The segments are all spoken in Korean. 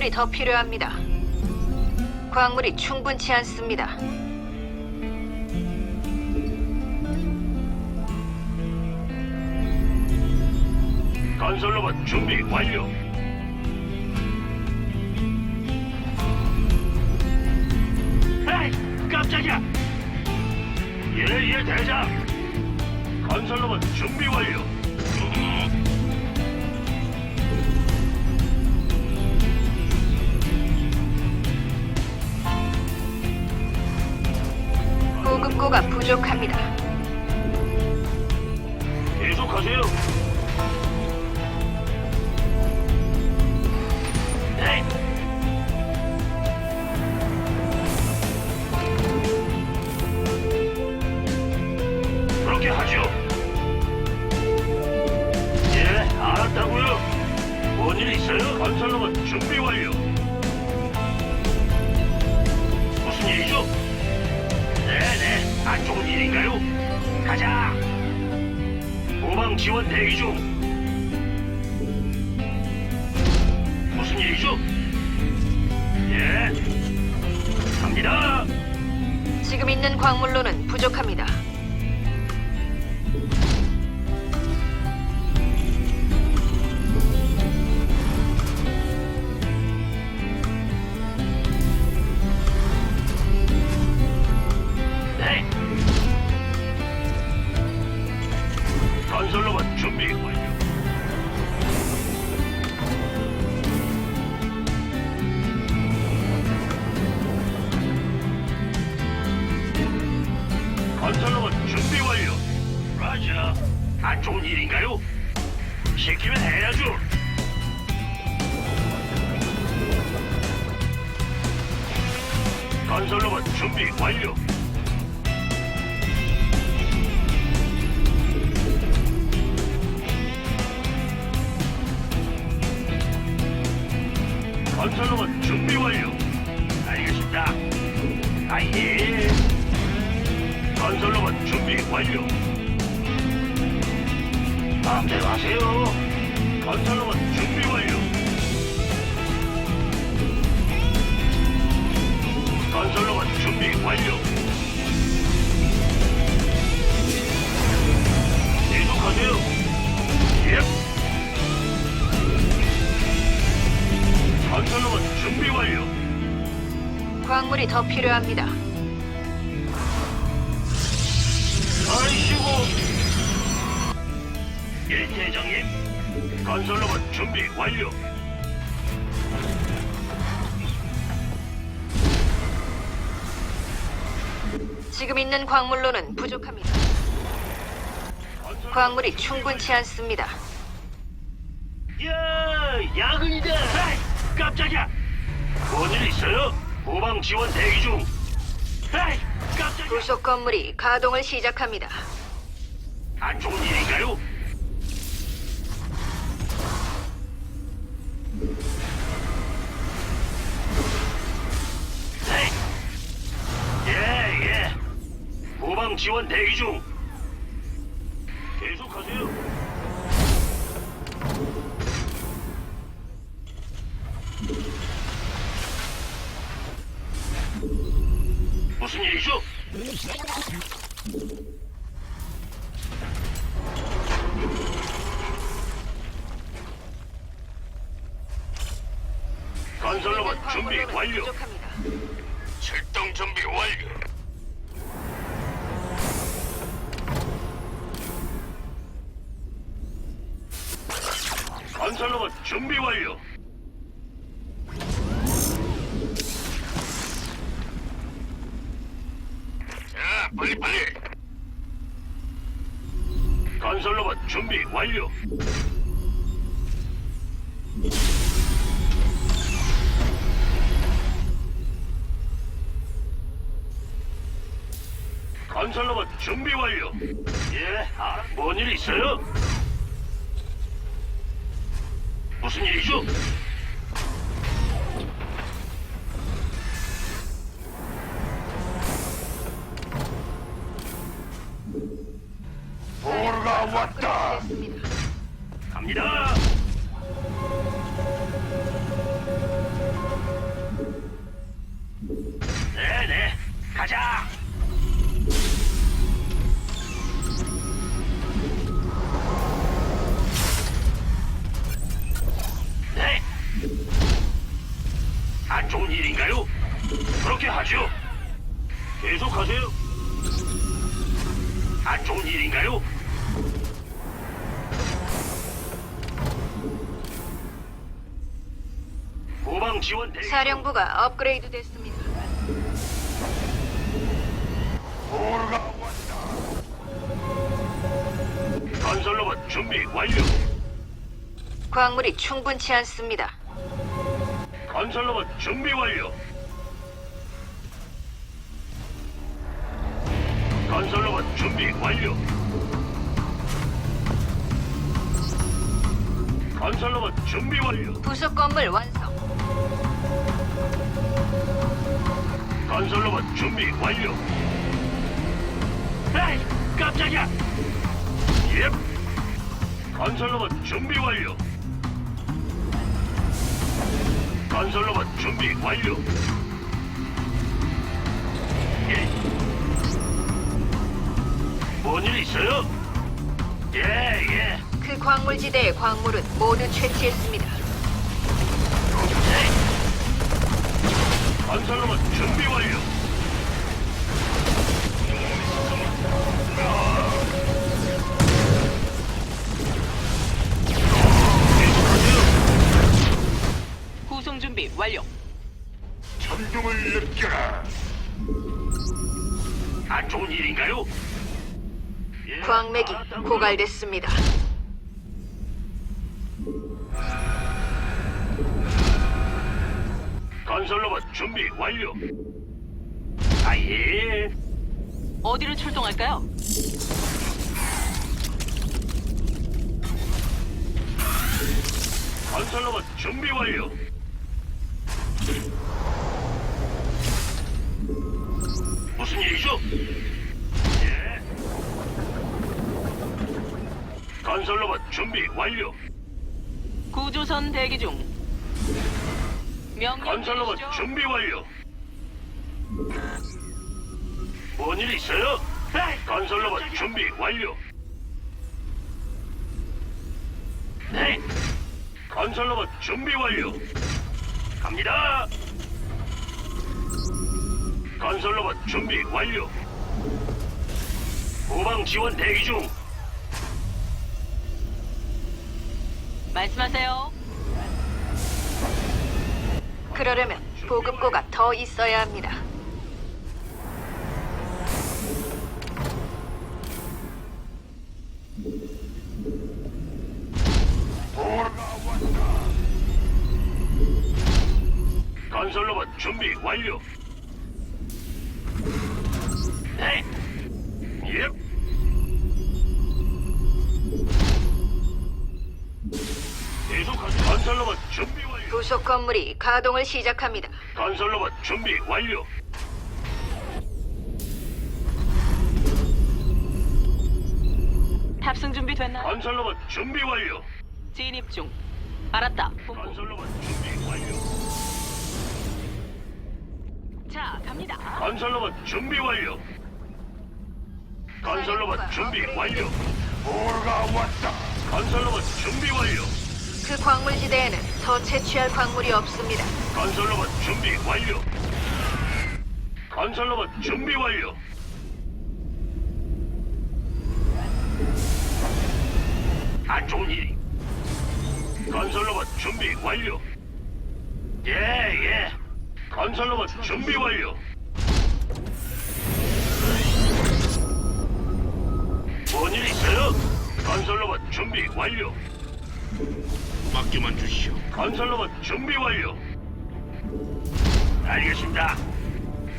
광물이 더 필요합니다. 광물이 충분치 않습니다. 건설로봇 준비 완료. 에이, 깜짝이야. 예예 대장. 건설로봇 준비 완료. 부족합니다. 계속하세요. 있는 광물로는 부족합니다. 안 좋은 일인가요? 시키면 해야죠. 건설로봇 준비 완료. 건설로봇 준비 완료. 알겠습니다. 아예. 건설로봇 준비 완료. 마음대로 하세요. 건설로봇 준비 완료. 건설로봇 준비 완료. 계속하세요. 예. 건설로봇 준비 완료. 광물이 더 필요합니다. 아이씨고. 예, 대장님. 건설로봇 준비 완료. 지금 있는 광물로는 부족합니다. 광물이 충분치 않습니다. 야, 야근이다. 에이, 깜짝이야. 뭔일 있어요? 후방 지원 대기 중. 에이, 깜짝이야. 부속 건물이 가동을 시작합니다. 안 좋은 일인가요? 지원 대기 중. 계속하세요. 무슨 일이죠? 건설로봇 준비 완료. 출동 준비 완료. 준비 완료. 건설로봇 준비 완료. 예, 아, 뭔일 있어요? 무슨 일이죠? 가자. 네. 안 좋은 일인가요? 그렇게 하죠. 계속하세요. 안 좋은 일인가요? 후방 지원 대기. 사령부가 업그레이드 됐습니다. 오르가 왔다. 건설로봇 준비 완료. 광물이 충분치 않습니다. 건설로봇 준비 완료. 건설로봇 준비 완료. 건설로봇 준비 완료. 부속 건물 완성. 건설로봇 준비 완료. 에이, 깜짝이야. 예. 건설로봇 준비 완료. 건설로봇 준비 완료. 예. 뭔일 있어요? 예, 예. 그 광물지대의 광물은 모두 채취했습니다. 네. 건설로봇 준비 완료. 고갈됐습니다. 건설로봇 준비 완료. 아예. 어디로 출동할까요? 건설로봇 준비 완료. 무슨 일이죠? 건설로봇 준비 완료. 구조선 대기 중. 명령 건설로봇. 준비 완료. 뭔 일 있어요? 에이, 건설로봇 준비 완료. 네. 건설로봇 준비 완료. 갑니다. 건설로봇 준비 완료. 후방 지원 대기 중. 말씀하세요. 그러려면 보급고가 더 있어야 합니다. 건설로봇 준비 완료. 부속 건물이 가동을 시작합니다. 건설로봇 준비 완료. 탑승 준비 됐나요? 건설로봇 준비 완료. 진입 중. 알았다. 본부. 건설로봇 준비 완료. 자, 갑니다. 건설로봇 준비 완료. 건설로봇 준비 완료. 오르가 왔다. 건설로봇 준비 완료. 그 광물 지대에는 더 채취할 광물이 없습니다. 건설로봇 준비 완료. 건설로봇 준비 완료. 안 좋은 일이. 건설로봇 준비 완료. 예, 예. 건설로봇 준비 완료. 뭔일 있어요? 건설로봇 준비 완료. 맡겨만 주시오. 건설로봇 준비 완료. 알겠습니다.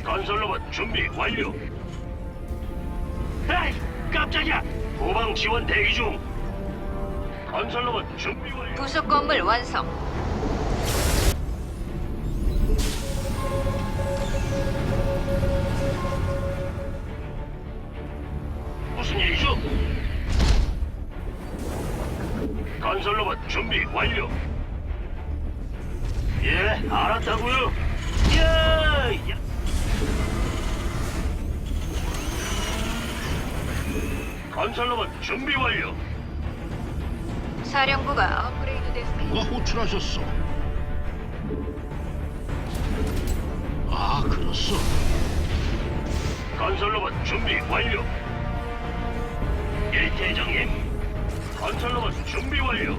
건설로봇 준비 완료. 에이, 깜짝이야. 후방 지원 대기 중. 건설로봇 준비 완료. 부속 건물 완성. 완료. 예, 알았다고요. 야, 야. 건설로봇 준비 완료. 사령부가 업그레이드 됐습니다. 호출하셨어? 아, 그렇소. 건설로봇 준비 완료. 예, 일대장님, 건설로봇 준비 완료.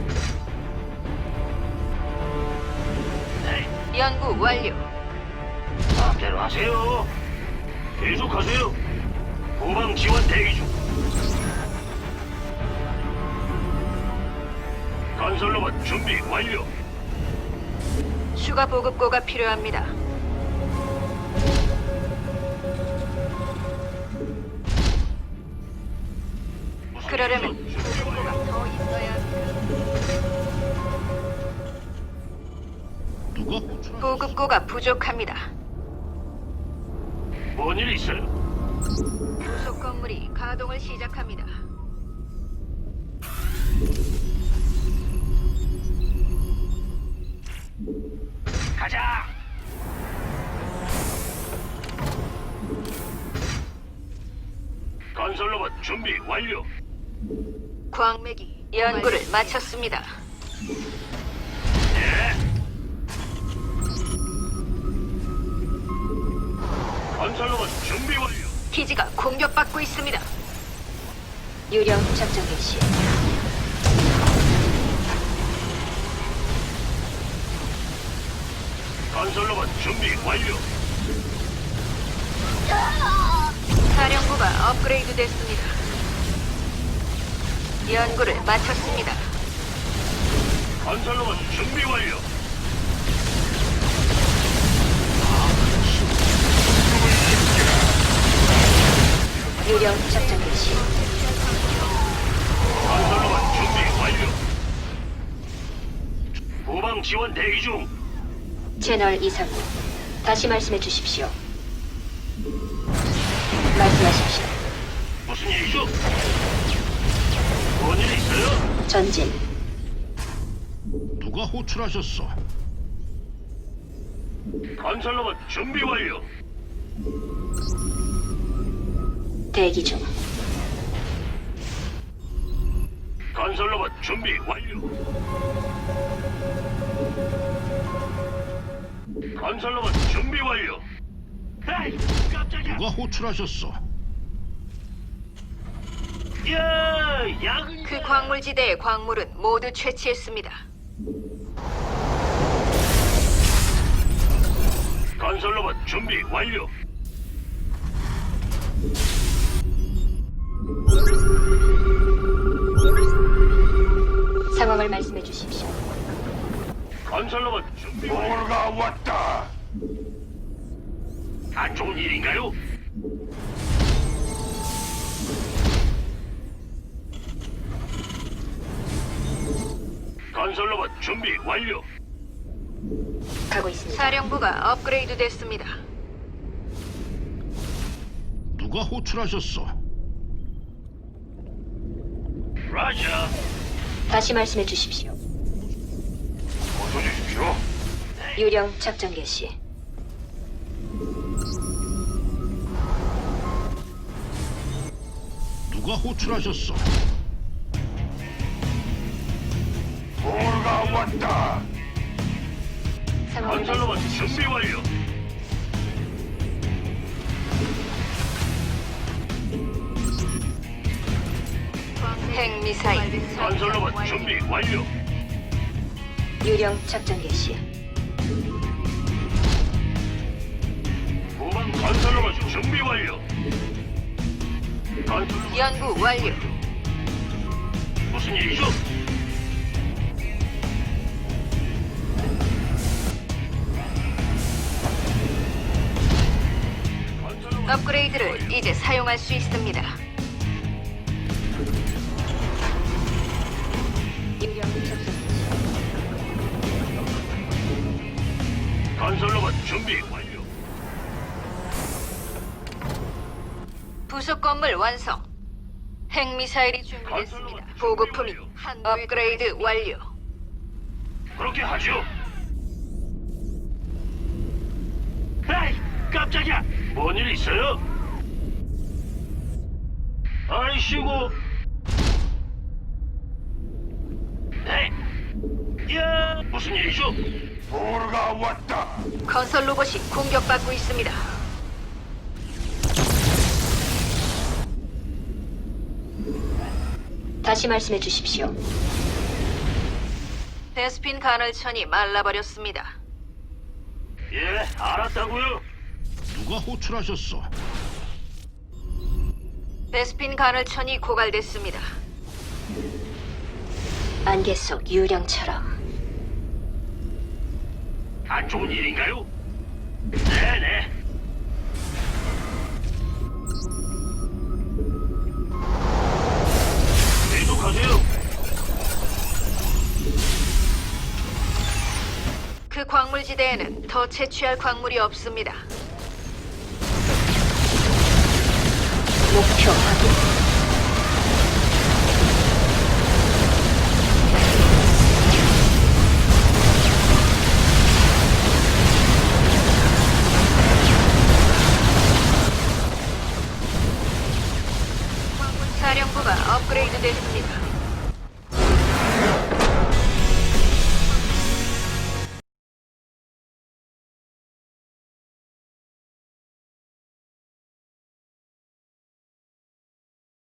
연구 완료. 마음대로 하세요. 계속하세요. 후방 지원 대기 중. 건설로봇 준비 완료. 추가 보급고가 필요합니다. 그러려면. 보급고가 더 있어야 합니다. 보급고가 부족합니다. 뭔 일 있어요? 부속 건물이 가동을 시작합니다. 가자. 건설 로봇 준비 완료. 광맥이 연구를 마쳤습니다. 예. 건설로봇 준비 완료. 기지가 공격받고 있습니다. 유령 작전 개시. 건설로봇 준비 완료. 사령부가 업그레이드 됐습니다. 연구를 마쳤습니다. 건설로봇 준비 완료. 유령 작전 개시. 건설로봇 준비 완료. 후방 지원 대기 중. 채널 이상무. 다시 말씀해 주십시오. 말씀하십시오. 무슨 일이죠? 뭔 일 있어요? 전진. 누가 호출하셨어? 건설로봇 준비 완료. 대기 중. 건설로봇 준비 완료. 건설로봇 준비 완료. 에이, 깜짝이야. 누가 호출하셨어? 야, 야근. 그 광물지대의 광물은 모두 채취했습니다. 건설로봇 준비 완료. 상황을 말씀해 주십시오. 건설로봇 준비 완료. 뭐가 왔다. 안 좋은 일인가요? 건설로봇 준비 완료. 가고 있습니다. 사령부가 업그레이드 됐습니다. 누가 호출하셨어? 라자. 다시 말씀해 주십시오. 어서 주십시오. 유령 작전 개시. 누가 호출하셨어? 뭐가 왔다. 말씀해 주십시오. 준비 완료. 사일 건설로봇 준비 완료. 유령 작전 개시. 후방 건설로봇 준비 완료. 연구 완료. 무슨 일이죠? 업그레이드를 이제 사용할 수 있습니다. 건설로만 준비 완료. 부속 건물 완성. 핵미사일이 준비됐습니다. 보급품이 한 업그레이드 완료. 그렇게 하죠. 에이, 깜짝이야. 뭔 일 있어요? 아이씨고. 에이, 네. 야, 무슨 일이죠? 보르가 왔다. 건설 로봇이 공격받고 있습니다. 다시 말씀해 주십시오. 베스핀 간헐천이 말라버렸습니다. 예, 알았다고요. 누가 호출하셨어? 베스핀 간헐천이 고갈됐습니다. 안개 속 유령처럼 안 좋은 일인가요? 네네. 계속하세요. 그 광물지대에는 더 채취할 광물이 없습니다. 목표 확인. 사